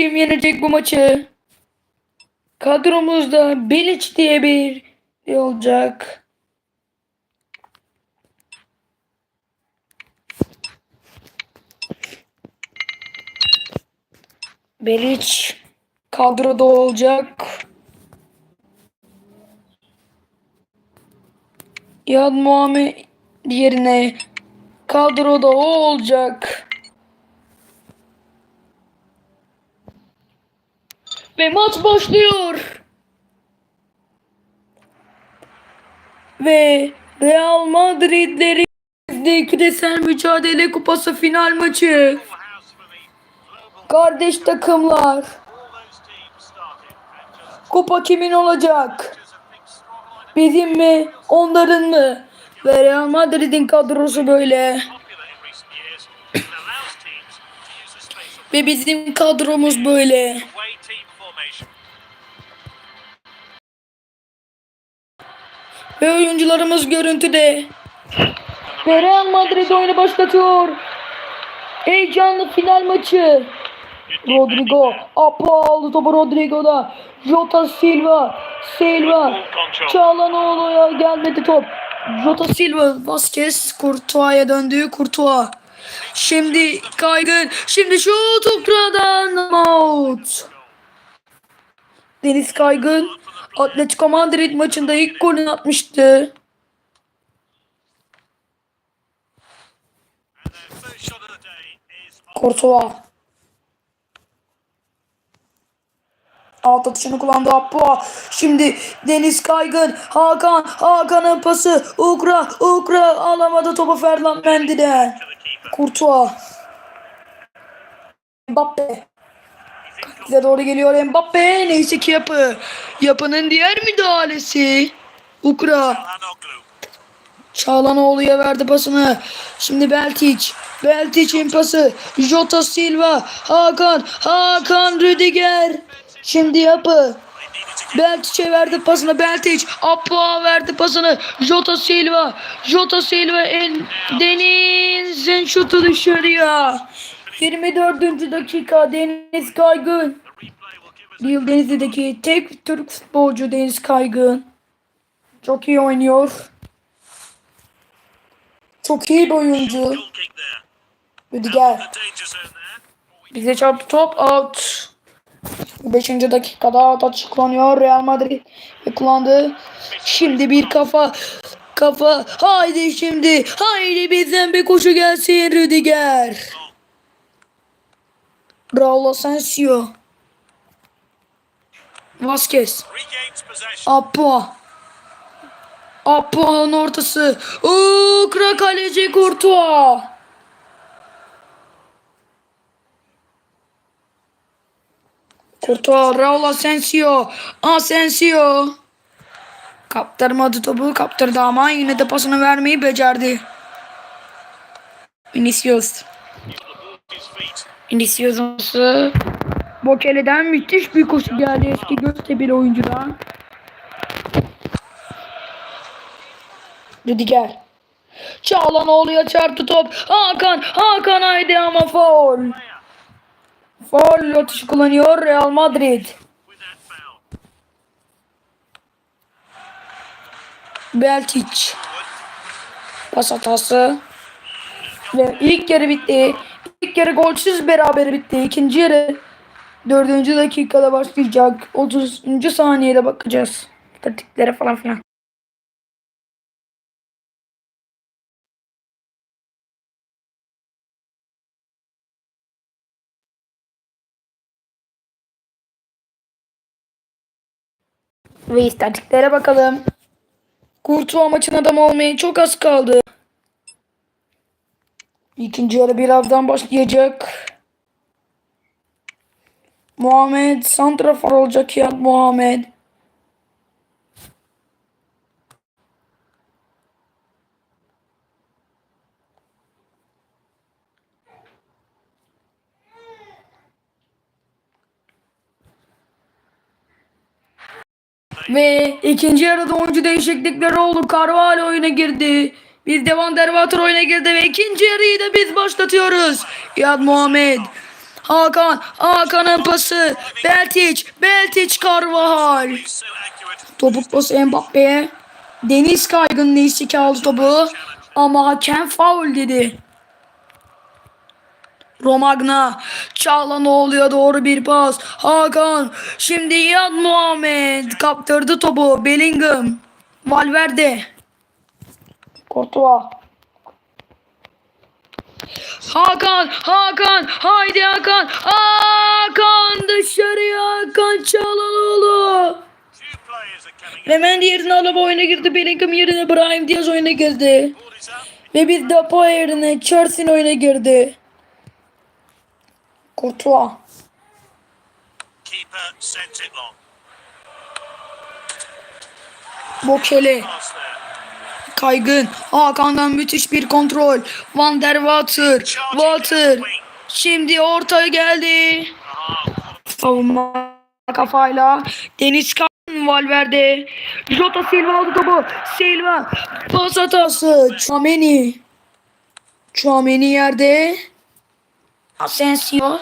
kim yenecek bu maçı? Kadromuzda Bilic diye bir olacak. Beliç kadroda olacak. Yad Muhammed yerine kadroda o olacak. Ve maç başlıyor. Ve Real Madrid'leri küresel mücadele kupası final maçı. Kardeş takımlar. Kupa kimin olacak? Bizim mi? Onların mı? Ve Real Madrid'in kadrosu böyle. Ve bizim kadromuz böyle. Ve oyuncularımız görüntüde. Ve Real Madrid oyunu başlatıyor. Heyecanlı final maçı. Rodrigo. Apo aldı topu Rodrigo'da. Jota Silva. Silva. Çağlanoğlu'ya gelmedi top. Jota Silva. Vasquez. Courtois'a döndü. Courtois. Şimdi kaygın. Şimdi şu topradan out. Deniz Kaygın. Atletico Madrid maçında ilk golünü atmıştı. Courtois. Alt atışını kullandı Appo. Şimdi Deniz Kaygın. Hakan. Hakan'ın pası. Ukra. Ukra alamadı topu Ferland Mendy'den. Courtois. Mbappe. Bize doğru geliyor Mbappe. Neyse ki yapı. Yapının diğer müdahalesi. Ukra. Çağlanoğlu'ya verdi pasını. Şimdi Beltic. Beltic'in pası. Jota Silva. Hakan. Hakan Rüdiger. Şimdi yapı. Beltic'e verdi pasını. Beltic. Apo'a verdi pasını. Jota Silva. Jota Silva. En, Deniz'in şutu dışarıya. 24. dakika Deniz Kaygın. Lille Denizli'deki tek Türk futbolcu Deniz Kaygın. Çok iyi oynuyor. Çok iyi bir oyuncu. Rüdiger. Bize çarptı top out. 5. dakikada out atış kullanıyor Real Madrid ve kullandı. Şimdi bir kafa kafa haydi şimdi haydi bizden bir koşu gelsin Rüdiger. Raul Asensio. Vasquez. Apo. Apo'nun ortası. Ukra kaleci Courtois. Courtois, Raul Asensio. Asensio. Kaptırmadı topu. Kaptırdı ama yine de pasını vermeyi becerdi. Vinicius. Vinicius'un Bokele'den müthiş bir koşu geldi eski Göztepe'li oyuncudan. Rüdiger. Çağlanoğlu'ya çarptı top. Hakan. Hakan haydi ama faul. Faul atışı kullanıyor Real Madrid. Beltic. Pas hatası. Ve ilk yarı bitti. İlk yarı golsüz beraber bitti. İkinci yarı dördüncü dakikada başlayacak. 30. saniyede bakacağız. Statiklere falan filan. Ve istatistiklere bakalım. Kurtuğa maçın adam olmaya çok az kaldı. İkinci yarı birazdan başlayacak. Muhammed Santrafor olacak ya Muhammed. Ve ikinci yarıda oyuncu değişiklikleri oldu. Carvalho oyuna girdi. Bir de Van der Water oyuna girdi ve ikinci yarıyı da biz başlatıyoruz. İyad Muhammed. Hakan. Hakan'ın pası. Beltiç. Beltiç accurate. Topuk pası Mbappe'ye. Deniz Kaygın neyse ki aldı topu. Ama hakem faul dedi. Romagna. Çağlanoğlu'ya doğru bir pas. Hakan. Şimdi Yad Muhammed. Kaptırdı topu. Bellingham. Valverde. Courtois. Hakan, Hakan, haydi Hakan, Hakan dışarıya Hakan Ve Mendy yerine Alaba oyuna girdi. Bellingham yerine Brahim Diaz oyuna girdi. Ve bir Depo yerine Chelsea oyuna girdi. Long. Bokele. Kaygın. Hakan'dan müthiş bir kontrol. Van der Water. Water. Şimdi ortaya geldi. Savunma kafayla. Deniz Kan Valverde. Jota Silva aldı topu. Silva. Pas hatası. Chouameni. Chouameni yerde. Asensio.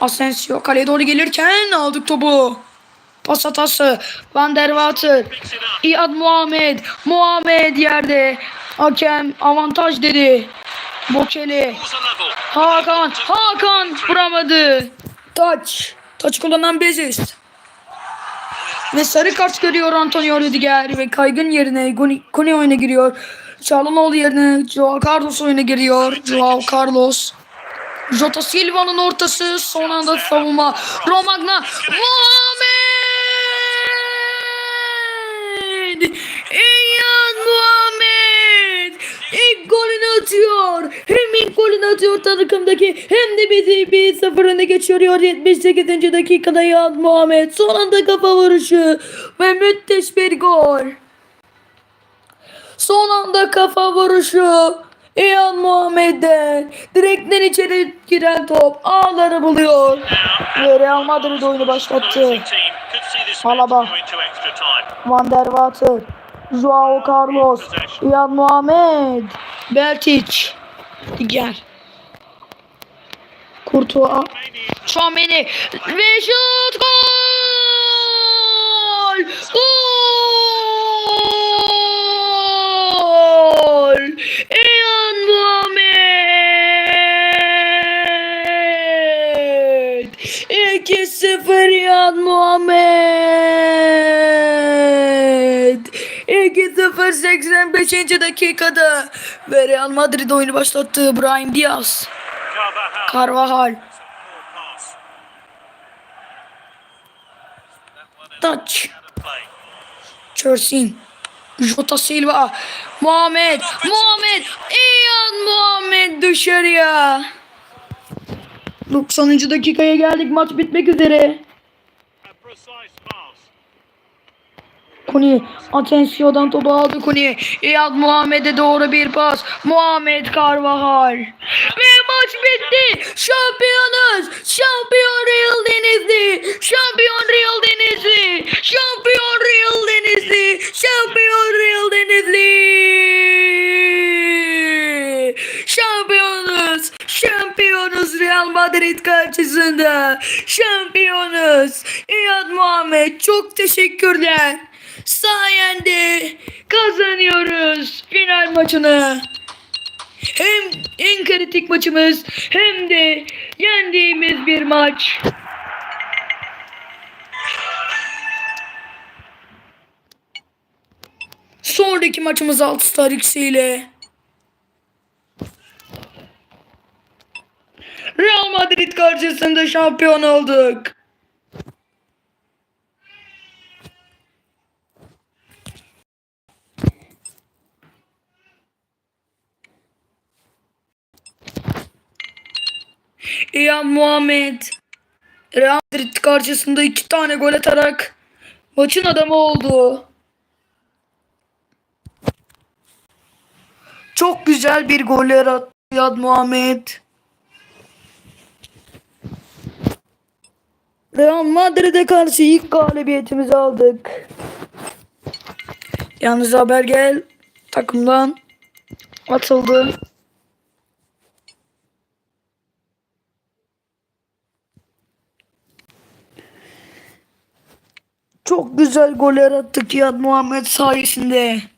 Asensio kaleye doğru gelirken aldık topu. Pas hatası. Van der Water. İad Muhammed. Muhammed yerde. Hakem avantaj dedi. Level. Hakan. Hakan vuramadı. Taç. Taç kullanan Beziz. Ve sarı kart görüyor Antonio Rüdiger ve kaygın yerine Kone oyuna giriyor. Çalhanoğlu yerine Joao Carlos oyuna giriyor. Joao Carlos. Jota Silva'nın ortası son anda savunma. Romagna. Muhammed. İyan Muhammed. İlk golünü atıyor. Hem ilk golünü atıyor takımdaki hem de bizi bir sıfır öne geçiriyor. 78. dakikada İyan Muhammed. Son anda kafa vuruşu ve müthiş bir gol. Son anda kafa vuruşu. İyan Muhammed'den direkten içeri giren top ağları buluyor. Real Madrid oyunu başlattı. Alaba. Van der Water, Joao Carlos, İyan Muhammed, Beltic, Courtois, Maybe Chouameni ve şut gol! Gol! 85. dakikada ve Real Madrid oyunu başlattı. Brahim Diaz, Carvajal. Play. Çörsin. Jota Silva. Muhammed. Muhammed. İyan Muhammed dışarıya. 90. dakikaya geldik. Maç bitmek üzere. Kuni Atensio'dan topu aldı Kuni. İyad Muhammed'e doğru bir pas. Muhammed Carvajal. Ve maç bitti. Şampiyonuz. Şampiyon Real Denizli. Şampiyon Real Denizli. Şampiyon Real Denizli. Şampiyon Real Denizli. Şampiyonuz. Şampiyonuz Real Madrid karşısında. Şampiyonuz. İyad Muhammed çok teşekkürler. Sayende kazanıyoruz final maçını. Hem en kritik maçımız hem de yendiğimiz bir maç. Sonraki maçımız 6 Star ile. Real Madrid karşısında şampiyon olduk. İyan Muhammed Real Madrid karşısında iki tane gol atarak maçın adamı oldu. Çok güzel bir gol yarattı İyan Muhammed. Real Madrid'e karşı ilk galibiyetimizi aldık. Yalnız haber gel takımdan atıldı. Çok güzel goller attık ya Muhammed sayesinde.